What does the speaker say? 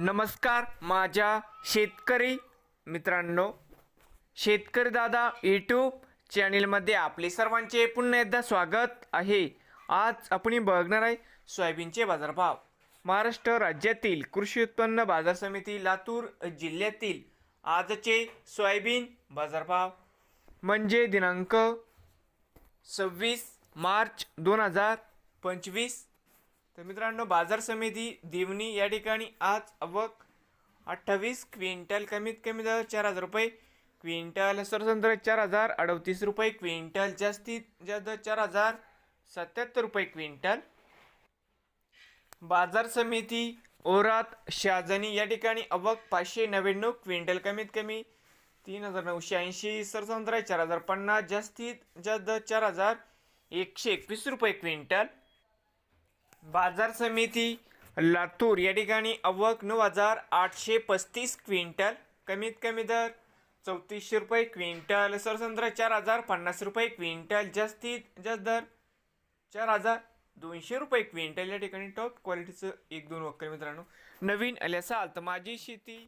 नमस्कार माझ्या शेतकरी मित्रांनो. शेतकरी दादा यूट्यूब चॅनेलमध्ये आपले सर्वांचे पुन्हा एकदा स्वागत आहे. आज आपण बघणार आहे सोयाबीनचे बाजारभाव. महाराष्ट्र राज्यातील कृषी उत्पन्न बाजार समिती लातूर जिल्ह्यातील आजचे सोयाबीन बाजारभाव. म्हणजे दिनांक सव्वीस मार्च दोन हजार पंचवीस तर मित्रांनो बाजार समिती देवणी या ठिकाणी आज अवक अठ्ठावीस क्विंटल कमीत कमी दर चार हजार रुपये क्विंटल सरसंत्र चार हजार अडतीस रुपये क्विंटल जास्तीत जास्त चार हजार सत्याहत्तर रुपये क्विंटल. बाजार समिती ओरात शाजनी या ठिकाणी अवक पाचशे नव्याण्णव क्विंटल कमीत कमी तीन हजार नऊशे ऐंशी सरसंत्र चार हजार पन्नास जास्तीत जास्त चार हजार एकशे एकवीस रुपये क्विंटल. बाजार समिती लातूर. या ठिकाणी आवक नऊ हजार आठशे पस्तीस क्विंटल कमीत कमी दर चौतीसशे रुपये क्विंटल सरसंत्र चार हजार पन्नास रुपये क्विंटल जास्तीत जास्त दर चार हजार दोनशे रुपये क्विंटल. या ठिकाणी टॉप क्वालिटीचं एक दोन वक्कल मित्रांनो. नवीन आले असाल तर माझी शेती